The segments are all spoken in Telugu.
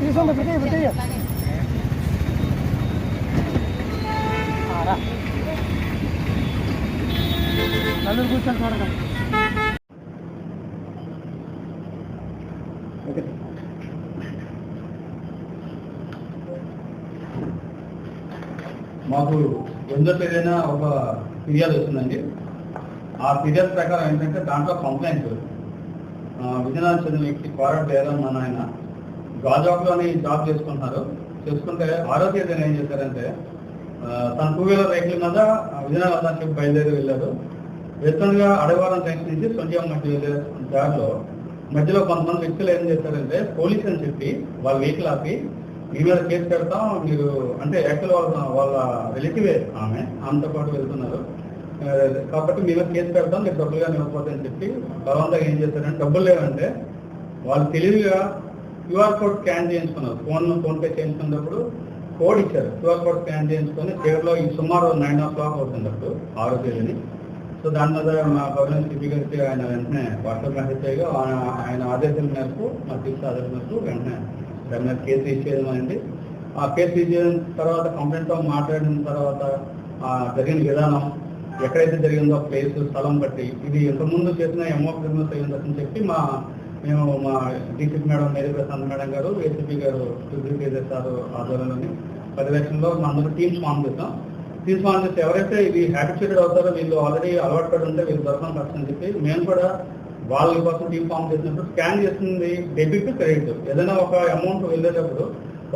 తీసుకోండి పెట్టి పెట్టి నలుగురు కూర్చొని చూడకండి మాకు ఎందో ఏదైనా ఒక ఫిర్యాదు వస్తుందండి. ఆ ఫిర్యాదు ప్రకారం ఏంటంటే దాంట్లో కంప్లైంట్ విజయనగరం చెందిన వ్యక్తి కోరట్ లేదన్న ఆయన గాజాబ్లోని జాబ్ చేసుకుంటున్నారు. చేసుకుంటే ఆరోగ్య తేదీన ఏం చేశారంటే తన టూ వీలర్ వెహికల్ మీద విజయనగరం దానికి బయలుదేరి వెళ్ళారు వెళ్తుండగా అడవారం జంక్షన్ నుంచి సొంతం మధ్య దారిలో మధ్యలో కొంతమంది వ్యక్తులు ఏం చేశారంటే పోలీస్ అని చెప్పి వాళ్ళ వెహికల్ ఆపి మీ మీద కేసు పెడతాం మీరు అంటే యాక్చువల్ వాళ్ళ వాళ్ళ రిలేటివే ఆమె ఆమెతో పాటు వెళ్తున్నారు. కాబట్టి మీ మీద కేసు పెడతాం మీరు డబ్బులుగా ఇవ్వకపోతే అని చెప్పి తర్వాత ఏం చేశారంటే డబ్బులు లేవంటే వాళ్ళు తెలివిగా క్యూఆర్ కోడ్ స్కాన్ చేయించుకున్నారు. ఫోన్ ఫోన్ పే చేయించుకున్నప్పుడు కోడ్ ఇచ్చారు. క్యూఆర్ కోడ్ స్కాన్ చేయించుకొని చివరిలో ఈ సుమారు నైన్ ఓ క్లాక్ అవుతుంది అప్పుడు ఆరో తేదీని సో దాని మీద మా గవర్నమెంట్ సిపి గారికి ఆయన వెంటనే వాట్సాప్ మెసేజ్ చేయగా ఆయన- ఆయన ఆదేశాల మేరకు మా తీర్చి ఆదేశం మేరకు వెంటనే దాని మీద కేసు ఇచ్చేయడం అండి ఆ కేసు ఇచ్చేసిన తర్వాత కంప్లైంట్తో మాట్లాడిన తర్వాత జరిగిన విధానం ఎక్కడైతే జరిగిందో ప్లేస్ స్థలం బట్టి ఇది ఇంతకుముందు చేసిన ఎంఓ క్రిమినల్స్ అయ్యిందని చెప్పి మా మేము మా DCP madam Mary Prashanth madam గారు ఏసీపీ గారు సుధీర్ సార్ ఆధ్వర్యంలోని పర్యవేక్షణలో మా అందరూ టీమ్స్ ఫామ్ చేస్తాం టీమ్స్ ఫామ్ చేస్తే ఎవరైతే ఇది హ్యాబిచుయేటెడ్ అవుతారో వీళ్ళు ఆల్రెడీ అలవాటు పడి ఉంటే వీళ్ళు దొరకడం కష్టం అని చెప్పి మేము కూడా వాళ్ళ కోసం టీమ్ ఫామ్ చేసినప్పుడు స్కాన్ చేస్తుంది డెబిట్ క్రెడిట్ ఏదైనా ఒక అమౌంట్ వెళ్ళేటప్పుడు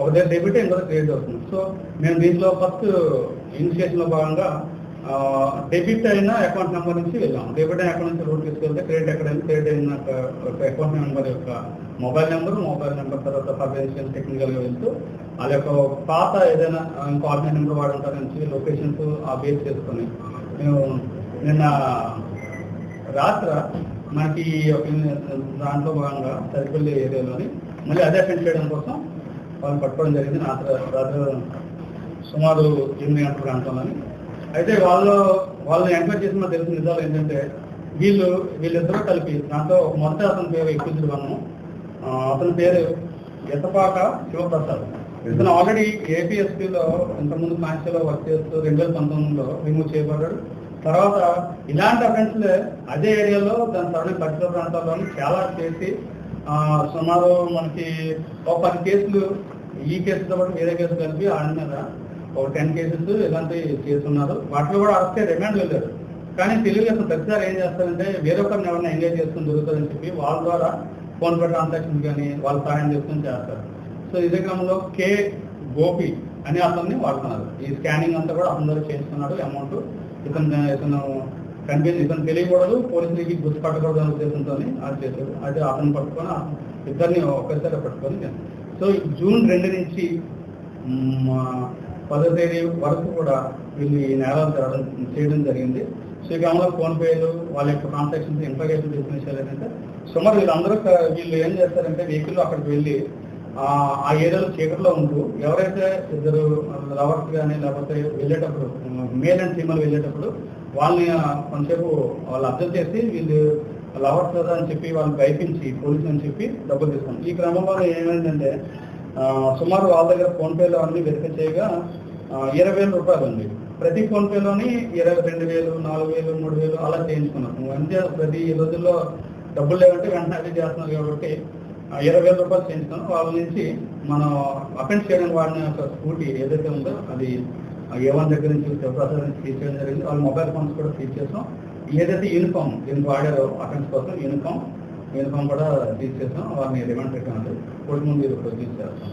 ఒక దగ్గర డెబిట్ ఇంకొక క్రెడిట్ అవుతుంది. సో మేము దీంట్లో ఫస్ట్ ఇనిషియేషన్లో భాగంగా డెబిట్ అయిన అకౌంట్ నెంబర్ నుంచి వెళ్ళాం డెబిట్ అయిన అకౌంట్ నుంచి రూట్ తీసుకెళ్తే క్రెడిట్ ఎక్కడ క్రెడిట్ అయిన అకౌంట్ నెంబర్ యొక్క మొబైల్ నెంబర్ మొబైల్ నెంబర్ తర్వాత ఫైనాన్షియల్ టెక్నికల్గా వెళ్తూ వాళ్ళ యొక్క పాత ఏదైనా ఇంకో ఆర్డినరీ నెంబర్ వాడుంటారు నుంచి లొకేషన్స్ ఆ బేస్ చేసుకొని మేము నిన్న రాత్ర మనకి ఒక దాంట్లో భాగంగా సరిపల్లి ఏరియాలోని మళ్ళీ అదే అటెండ్ చేయడం కోసం వాళ్ళు పట్టుకోవడం జరిగింది. రాత్రి రాత్రి సుమారు ఎనిమిది గంటల ప్రాంతంలోని అయితే వాళ్ళు వాళ్ళని ఎంక్వైరీ చేసిన తెలిసిన నిజాలు ఏంటంటే వీళ్ళు వీళ్ళిద్దరూ కలిపి దాంట్లో మొదట అతని పేరు ఎక్కించుడు మనము అతని పేరు ఎత్తపాక శివప్రసాద్. ఇతను ఆల్రెడీ ఏపీఎస్పీలో ఇంతకుముందు కాన్స్టిలో వర్క్ చేస్తూ రెండు వేల పంతొమ్మిదిలో రిమూవ్ చేయబడ్డాడు. తర్వాత ఇలాంటి అఫెన్స్లే అదే ఏరియాలో దాని సరళ పరిసర ప్రాంతాల్లోని చాలా చేసి సుమారు మనకి ఒక పది కేసులు ఈ కేసుతో పాటు వేరే కేసులు కలిపి ఆయన మీద ఒక టెన్ కేసెస్ ఇలాంటి చేస్తున్నారు. వాటిలో కూడా అరెస్ట్ రిమాండ్ వెళ్ళారు కానీ తెలుగుదేశం ప్రతిసారి ఏం చేస్తారంటే వేరొకరిని ఎవరైనా ఎంగేజ్ చేసుకుని దొరుకుతుందని చెప్పి వాళ్ళ ద్వారా ఫోన్ పే ట్రాన్సాక్షన్ కానీ వాళ్ళు సహాయం చేసుకుని చేస్తారు. సో ఇదే క్రమంలో కే గోపి అనే అతన్ని వాడుతున్నారు. ఈ స్కానింగ్ అంతా కూడా అందరూ చేస్తున్నాడు అమౌంట్ ఇతను ఇతను కనిపించి ఇతను తెలియకూడదు పోలీసులకి గుర్తుపట్టకూడదు అనే ఉద్దేశంతో అది చేశారు. అయితే అతను పట్టుకొని ఇద్దరిని ఒక్కసారి పట్టుకొని సో జూన్ రెండు నుంచి పదో తేదీ వరకు కూడా వీళ్ళు ఈ నేరాలు జరగడం చేయడం జరిగింది. సో ఫోన్పేలు వాళ్ళ యొక్క ట్రాన్సాక్షన్స్ ఇన్ఫర్మేషన్ తీసుకునే విషయాలు ఏంటంటే సుమారు వీళ్ళందరూ వీళ్ళు ఏం చేస్తారంటే వెహికల్ అక్కడికి వెళ్ళి ఆ ఏరియాలో చీకట్లో ఉంటూ ఎవరైతే ఇద్దరు లవర్స్ కానీ లేకపోతే వెళ్ళేటప్పుడు మేల్ అండ్ ఫీమేల్ వెళ్ళేటప్పుడు వాళ్ళని కొంతసేపు వాళ్ళు అబ్జర్వ్ చేసి వీళ్ళు లవర్స్ కదా అని చెప్పి వాళ్ళు భయపించి పోలీసులు అని చెప్పి డబ్బులు తీసుకున్నారు. ఈ క్రమంలో ఏమైందంటే సుమారు వాళ్ళ దగ్గర ఫోన్పేలో అన్ని వెరిఫై చేయగా ఇరవై వేల రూపాయలు ఉంది ప్రతి ఫోన్ పేలోని ఇరవై రెండు వేలు నాలుగు వేలు మూడు వేలు అలా చేయించుకున్నాను అంతే ప్రతి రోజుల్లో డబ్బులు లేవంటే వెంటనే అది చేస్తున్నారు కాబట్టి ఇరవై వేల రూపాయలు చేయించుకున్నాం. వాళ్ళ నుంచి మనం అఫెన్స్ చేయడానికి వాడిన ఒక స్కూటీ ఏదైతే ఉందో అది ఏవన్ దగ్గర నుంచి శివప్రసాద్ నుంచి తీసేయడం జరిగింది. వాళ్ళ మొబైల్ ఫోన్స్ కూడా తీసేసాం ఏదైతే యూనిఫామ్ దీనికి వాడారో అఫెన్స్ కోసం యూనిఫామ్ యూనిఫామ్ కూడా తీసేసాం వారిని రిమాండ్ పెట్టాను కోర్టు ముందు ప్రొడ్యూస్ చేస్తాం.